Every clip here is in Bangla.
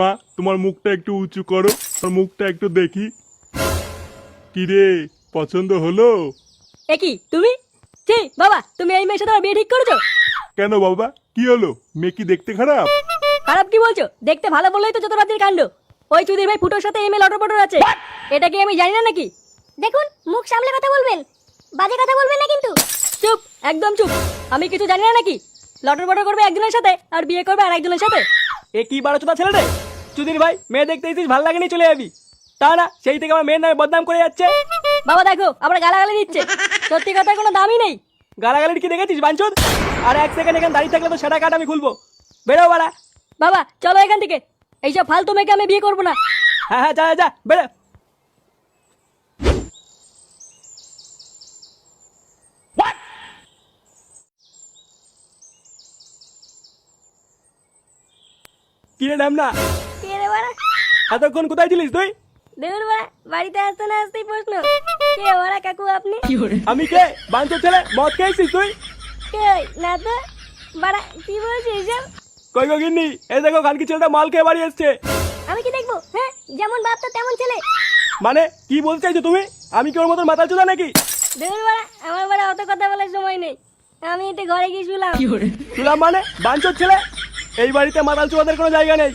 মা তোমার মুখটা একটু উঁচু করো তোমার মুখটা একটু দেখি। কিরে পছন্দ হলো? এ কি তুমি? ছি বাবা তুমি এই মেয়ের সাথে আমার বিয়ে ঠিক করেছ? কেন বাবা? কি হলো? মেয়ে কি দেখতে খারাপ? খারাপ কি বলছো? দেখতে ভালো বললেই তো যত রাজ্যের কাণ্ড। ওই চুদির ভাই ফুটোর সাথে এমএল অটো পটোর আছে। এটা কি আমি জানি না নাকি? দেখুন মুখ সামলে কথা বলবেন। বাজে কথা বলবেন না কিন্তু। চুপ একদম চুপ। আমি কিছু জানি না নাকি? লটর পটর করবে একজনের সাথে আর বিয়ে করবে আর একজনের সাথে। এ কি বারো চোদা ছেলে রে চুদির ভাই মেয়ে দেখতে এসেছিস ভালো লাগেনি চলে যাবি। তা না সেই থেকে আমার মেয়ের নামে বদনাম করে যাচ্ছে। বাবা দেখো আমরা গালাগালি দিচ্ছে। সত্যি কথার কোনো দামই নেই। গালাগালির কি দেখেছিস বাঞ্চুদ আর এক সেকেন্ড এখানে দাঁড়িয়ে থাকলে তো সেটা কাট আমি খুলবো। বেরো বাড়া। বাবা চলো এখান থেকে। এইসব ফালতু মেয়েকে আমি বিয়ে করব না। হ্যাঁ হ্যাঁ যা যা, বেরো। কিরে নাম না? এতক্ষণ কোথায় ছিলিস তুই? দেউর বাড়া বাড়িতে আসতে না আসতেই প্রশ্ন। কে বাড়া কাকু আপনি? আমি কে? বাঞ্চুর ছেলে? মদ খেয়েছিস তুই? কে? না তো। বাড়া কি বলছিস এসব? কই গো গিন্নি? এই দেখো কালকে ছেলেটা মাল খেয়ে বাড়ি এসছে। আমি কি দেখব? হ্যাঁ যেমন বাপ তো তেমন ছেলে। মানে কি বলতে চাইছো তুমি? আমি কি ওর মতন মাথা চোদা নাকি? দেউর বাড়া আমার বাড়া অত কথা বলার সময় নেই। আমি একটু ঘরে গিয়ে শুলাম। শুনলাম মানে? বাঞ্চর ছেলে? এই বাড়িতে মাতাল চোদাদের কোনো জায়গা নেই।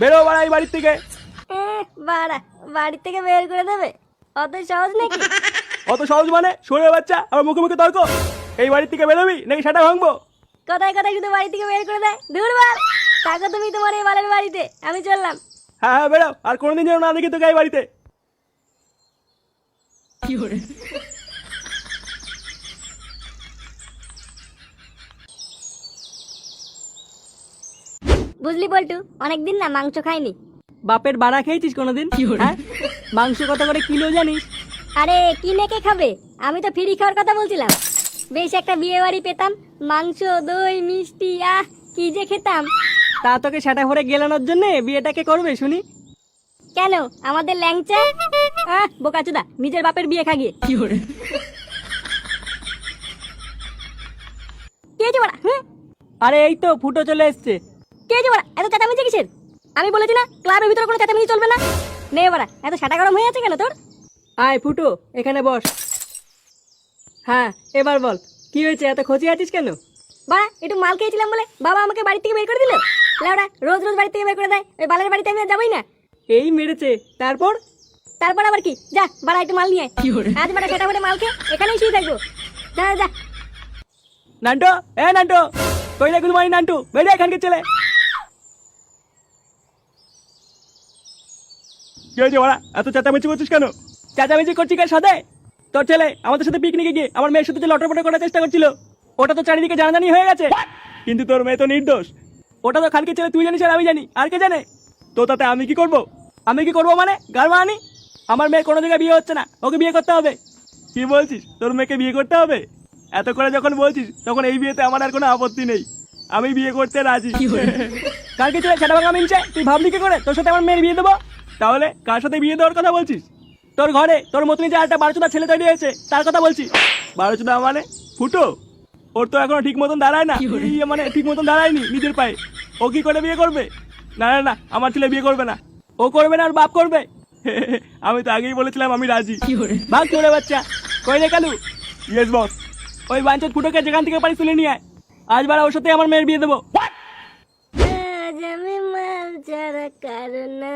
বেরো বাড়া এই বাড়ির থেকে। বাড়া বাড়ি থেকে বের করে দেবে? অত সহজ নাকি? অত সহজ মানে? সরে বাচ্চা আমার মুখে মুখে তর্ক। এই বাড়ির থেকে বেরোবি নাকি সেটা ভাঙবো? কথায় কথায় শুধু বাড়ি থেকে বের করে দেয়। দূর বার থাকো তুমি তোমার এই বালের বাড়িতে আমি চললাম। হ্যাঁ হ্যাঁ বেরো আর কোনোদিন যেন না দেখি তোকে এই বাড়িতে। বুঝলি বল্টু অনেকদিন না মাংস খাইনি। বাপের বাড়া খেয়েছিস কোনোদিন? হ্যাঁ? মাংস কত করে কিলো জানিস? আরে কিনে কে খাবে? আমি তো ফ্রি খাওয়ার কথা বলছিলাম। বেশ একটা বিয়ে বাড়ি পেতাম মাংস দই মিষ্টি আহ কি যে খেতাম। তা তোকে সেটা ভরে গেলানোর জন্য বিয়েটাকে করবে শুনি। কেন? আমাদের ল্যাংচা? আহ বোকাচুদা নিজের বাপের বিয়ে খাগিয়ে। কে যে বড়া আরে এই তো ফুটো চলে এসছে। কে যে বড়া এত চেঁচামেচি কিসের? আমি বলেছি না ক্লাবের ভিতরে কোনো চেঁচামেচি চলবে না। নে বাড়া এত সাটা গরম হয়ে আছে কেন তোর? আয় ফুটো এখানে বস। হ্যাঁ এবার বল কি হয়েছে? এত খোঁজে আছিস কেন? বাড়া একটু মাল খেয়েছিলাম বলে বাবা আমাকে বাড়ি থেকে বের করে দিল। লেওড়া রোজ রোজ বাড়ি থেকে বের করে দেয়। ওই বালের বাড়িতে আমি আর যাবোই না। এই মেরেছে। তারপর? তারপর আবার কি? যা বাড়া একটু মাল নিয়ে আয়। আজ বাড়া সেটা মাল খেয়ে এখানেই শুয়ে থাকব। যা যা নান্টো এ নান্টো কই রে গুলমানি নান্টু? বেরিয়ে এখানকে চলে। কি হয়েছে ওরা এত চেঁচামেচি করছিস কেন? চেঁচামেচি করছি কার সাথে? তোর ছেলে আমাদের সাথে পিকনিকে গিয়ে আমার মেয়ের সাথে যে লটরপটর করার চেষ্টা করছিল ওটা তো চারিদিকে জানাজানি হয়ে গেছে। কিন্তু তোর মেয়ে তো নির্দোষ। ওটা তো খালকে ছেলে তুই জানিস আর আমি জানি। আর কে জানে? তো তাতে আমি কি করব? আমি কি করব মানে? গার্মা আনি আমার মেয়ে কোনো জায়গায় বিয়ে হচ্ছে না। ওকে বিয়ে করতে হবে। কি বলছিস? তোর মেয়েকে বিয়ে করতে হবে? এত করে যখন বলছিস তখন এই বিয়েতে আমার আর কোনো আপত্তি নেই। আমি বিয়ে করতে রাজি। কালকে ছেলে সেটা ভাঙা মিনছে তুই ভাবলি কি করে? তোর সাথে আমার মেয়ের বিয়ে দেবো? তাহলে কার সাথে বিয়ে দেওয়ার কথা বলছিস? তোর ঘরে তোর মতনই যে একটা বারোচোদা ছেলে তৈরি হয়েছে তার কথা বলছি। বারো চোদা মানে ফুটো? ওর তো এখনও ঠিক মতন দাঁড়ায় না। ইয়ে মানে ঠিক মতন দাঁড়ায়নি নিজের পায়ে। ও কি করে বিয়ে করবে? না না না আমার ছেলে বিয়ে করবে না। ও করবে না আর বাপ করবে? আমি তো আগেই বলেছিলাম আমি রাজি। ভাগ চলে বাচ্চা। কই রে কালু? Yes boss. ওই বাঞ্চত ফুটোকে যেখান থেকে পারি তুলে নিয়ে আয়। আজ বারা ওর সাথে আমার মেয়ের বিয়ে দেবো। আজ আমি মাল ছাড়া কারও না।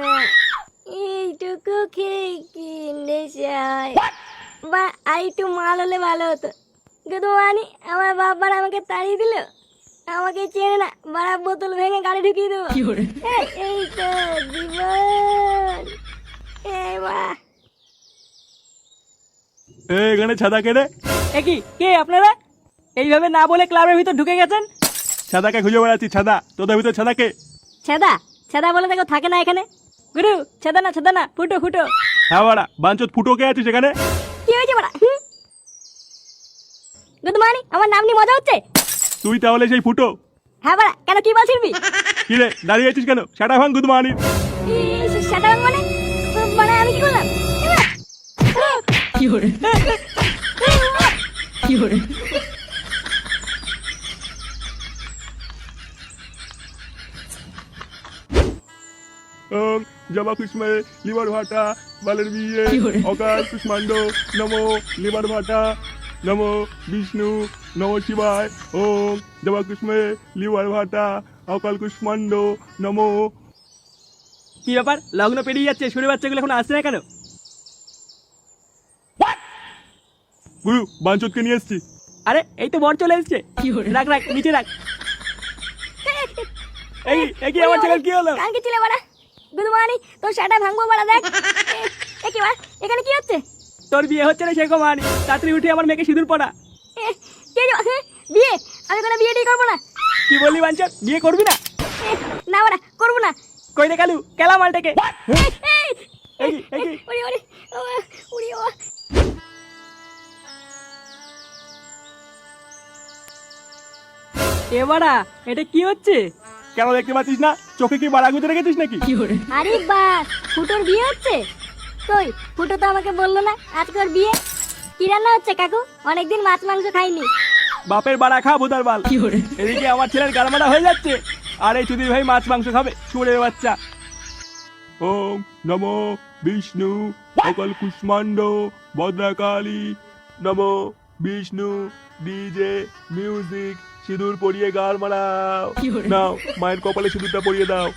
এইটুকু খেয়ে কি নেশা হয় বা আর একটু মাল হলে ভালো হতো। কিন্তু মানি আমার বাবার আমাকে তাড়িয়ে দিল। আমাকে চেনে না বাড়া বোতল ভেঙে গাড়ি ঢুকিয়ে দেবো। এই, তো জীবন। এই বাড়া এখানে ছাদা কেড়ে এ কি? কে আপনারা? এইভাবে না বলে ক্লাবের ভিতর ঢুকে গেছেন? ছাদাকে খুঁজে বেড়াচ্ছি? ছাদা। তোদের ভিতর ছাদাকে ছেদা? ছেদা বলে দেখো থাকে না এখানে। গুরু ছেদা না ছেদা না ফুটো ফুটো হ্যাঁ বাড়া বাঞ্চত ফুটো কে আছিস সেখানে কি হয়েছে বাড়া গুড মর্নিং আমার নাম নিয়ে মজা হচ্ছে তুই তাহলে সেই ফুটো হ্যাঁ বাড়া কেন কি বলছিস বি কি রে দাঁড়িয়ে আছিস কেন সেটা ভাঙ গুদ মানির সেটা মানে মানে আমি কি করলাম ওং জবা কুষ্মে লিভার ভাটা বালের বিয়ে অকাল কুষ্মাণ্ড নমো লিভার ভাটা নমো বিষ্ণু নমো শিবায় ওং জবা কুষ্মে লিভার ভাটা অকাল কুষ্মাণ্ড নমো। কি ব্যাপার? লগ্ন পেরিয়ে যাচ্ছে শুনে বাচ্চাগুলো এখন আসছে না কেন? গুরু বাঞ্চতকে নিয়ে এসছি। আরে এই তো বর চলে এসছে। রাখ রাখ নিচে রাখ। এই এই কি আমার ছেলের কি হলো? কালকে ছিলে বাড়া গুদমানি তোর শাটা ভাঙবো বাড়া দেখ। এ- কি এখানে কি হচ্ছে? তোর বিয়ে হচ্ছে না সেরকম আনি তাড়াতাড়ি উঠে আমার মেয়েকে সিঁদুর পড়া। কে যে- বিয়ে? আমি কোনো বিয়ে করব না। কি বললি বাঞ্চন? বিয়ে করবি না? না বাড়া করব না। কই রে কালু? কেলা মালটাকে? ওরে ওরে ও এবারা এটা কি হচ্ছে? কেন দেখতে পাচ্ছিস না? চোখে কি বাড়া গুঁজে রেখেছিস নাকি? আরে বাস ফুটোর বিয়ে হচ্ছে? কই ফুটো তো আমাকে বলল না আজকে ওর বিয়ে। কি রান্না হচ্ছে কাকু? অনেকদিন মাছ মাংস খাইনি। বাপের বাড়া খা ভুতার বাল। এদিকে আমার ছেলের গালমাটা হয়ে যাচ্ছে। আর এই চুদির ভাই মাছ মাংস খাবে সুরের বাচ্চা। ওম নমো বিষ্ণু অকল কুষ্মাণ্ড ভদ্রাকালী। নমো বিষ্ণু ডিজে মিউজিক। সিঁদুর পরিয়ে গাল মারাও। নাও মায়ের কপালে সিঁদুরটা পরিয়ে দাও।